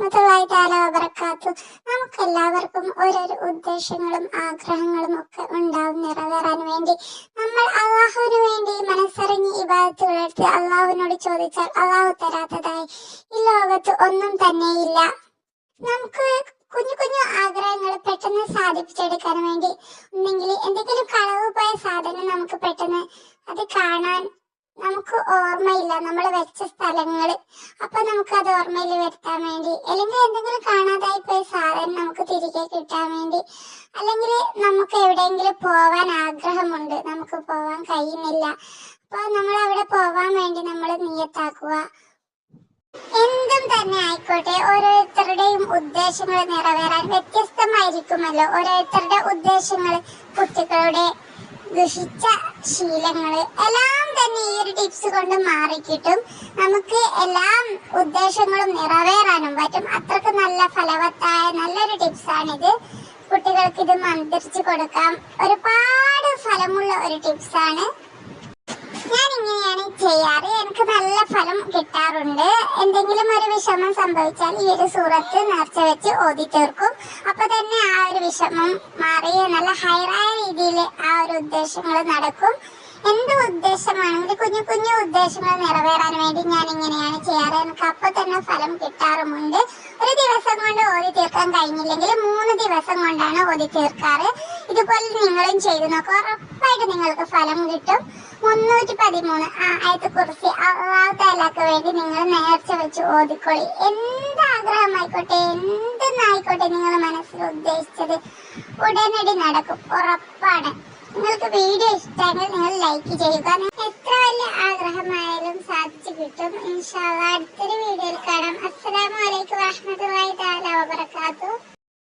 വറഹ്മത്തുള്ളാഹി തആല വബറകാത്തു നമുക്ക് എല്ലാവർക്കും ഓരോരോ ഉദ്ദേശങ്ങളും ആഗ്രഹങ്ങളും ഒക്കെ ഉണ്ടാവും നിറവേറാൻ വേണ്ടി. നമ്മൾ അള്ളാഹുവിന് വേണ്ടി മനസ്സറിഞ്ഞ് ഇബാദത്ത് വളർത്തി അള്ളാഹുവിനോട് ചോദിച്ചാൽ അള്ളാഹു തരാത്തതായി ഈ ലോകത്ത് ഒന്നും തന്നെയില്ല. നമുക്ക് കുഞ്ഞു കുഞ്ഞു ആഗ്രഹങ്ങൾ പെട്ടെന്ന് സാധിപ്പിച്ചെടുക്കാൻ വേണ്ടി ഒന്നെങ്കിൽ എന്തെങ്കിലും കളവ് പോയ സാധനം നമുക്ക് പെട്ടെന്ന് അത് കാണാൻ നമുക്ക് ഓർമ്മയില്ല. നമ്മൾ വെച്ച സ്ഥലങ്ങൾ അപ്പൊ നമുക്ക് അത് ഓർമ്മയിൽ വരുത്താൻ വേണ്ടി അല്ലെങ്കിൽ എന്തെങ്കിലും കാണാതായി പോയ സാധനം നമുക്ക് തിരികെ കിട്ടാൻ വേണ്ടി അല്ലെങ്കിൽ നമുക്ക് എവിടെയെങ്കിലും പോവാൻ ആഗ്രഹമുണ്ട്. നമുക്ക് പോവാൻ കഴിയുന്നില്ല. അപ്പൊ നമ്മൾ അവിടെ പോവാൻ വേണ്ടി നമ്മൾ നിയത്താക്കുക. എന്തും തന്നെ ആയിക്കോട്ടെ. ഓരോരുത്തരുടെയും ഉദ്ദേശങ്ങൾ നിറവേറാൻ വ്യത്യസ്തമായിരിക്കുമല്ലോ. ഓരോരുത്തരുടെ ഉദ്ദേശങ്ങൾ കുട്ടികളുടെ ദുഷിച്ച ശീലങ്ങൾ. എല്ലാം തന്നെ ഈ ഒരു ടിപ്സ് കൊണ്ട് മാറിക്കിട്ടും. നമുക്ക് എല്ലാ ഉദ്ദേശങ്ങളും നിറവേറാനും പറ്റും. അത്രയ്ക്ക് നല്ല ഫലവത്തായ നല്ലൊരു ടിപ്സാണിത്. കുട്ടികൾക്ക് ഇത് മന്ത്രിച്ചു കൊടുക്കാം. ഒരുപാട് ഫലമുള്ള ഒരു ടിപ്സാണ്. ഞാൻ ഇങ്ങനെയാണ് ചെയ്യാറ്. എനിക്ക് നല്ല ഫലം കിട്ടാറുണ്ട്. എന്തെങ്കിലും ഒരു വിഷമം സംഭവിച്ചാൽ ഈ ഒരു സൂറത്ത് നേർച്ച വെച്ച് ഓതി തീർക്കും. അപ്പൊ തന്നെ ആ ഒരു വിഷമം മാറി നല്ല ഹൈറായ രീതിയിൽ ആ ഒരു ഉദ്ദേശങ്ങൾ നടക്കും. എന്ത് ഉദ്ദേശമാണെങ്കിലും കുഞ്ഞു കുഞ്ഞു ഉദ്ദേശങ്ങൾ നിറവേറാൻ വേണ്ടി ഞാൻ ഇങ്ങനെയാണ് ചെയ്യാറ്. എനിക്ക് അപ്പൊ തന്നെ ഫലം കിട്ടാറുമുണ്ട്. ഒരു ദിവസം കൊണ്ട് ഓതി തീർക്കാൻ കഴിഞ്ഞില്ലെങ്കിൽ മൂന്ന് ദിവസം കൊണ്ടാണ് ഓതി തീർക്കാറ്. ഇതുപോലെ നിങ്ങളും ചെയ്തു നോക്കുക ഉറപ്പായിട്ട് നിങ്ങൾക്ക് ഫലം കിട്ടും. മുന്നൂറ്റി പതിമൂന്ന് ആയത്തെ കുറിച്ച് അള്ളാഹു താലാക്ക് വേണ്ടി നിങ്ങൾ നേർച്ച വെച്ച് ഓതിക്കൊള്ളി എന്ത് ആഗ്രഹമായിക്കോട്ടെ എന്തെന്നായിക്കോട്ടെ നിങ്ങൾ മനസ്സിൽ ഉദ്ദേശിച്ചത് ഉടനടി നടക്കും. ഉറപ്പാണ്. നിങ്ങൾക്ക് വീഡിയോ ഇഷ്ടമായി നിങ്ങൾ ലൈക്ക് ചെയ്യുക. എത്ര വലിയ ആഗ്രഹമായാലും സാധിച്ചു കിട്ടും. ഇൻഷാല്ല അടുത്തൊരു വീഡിയോയിൽ കാണാം. അസ്സലാമു അലൈക്കും വറഹ്മത്തുള്ളാഹി തആല വബറകാതുഹു.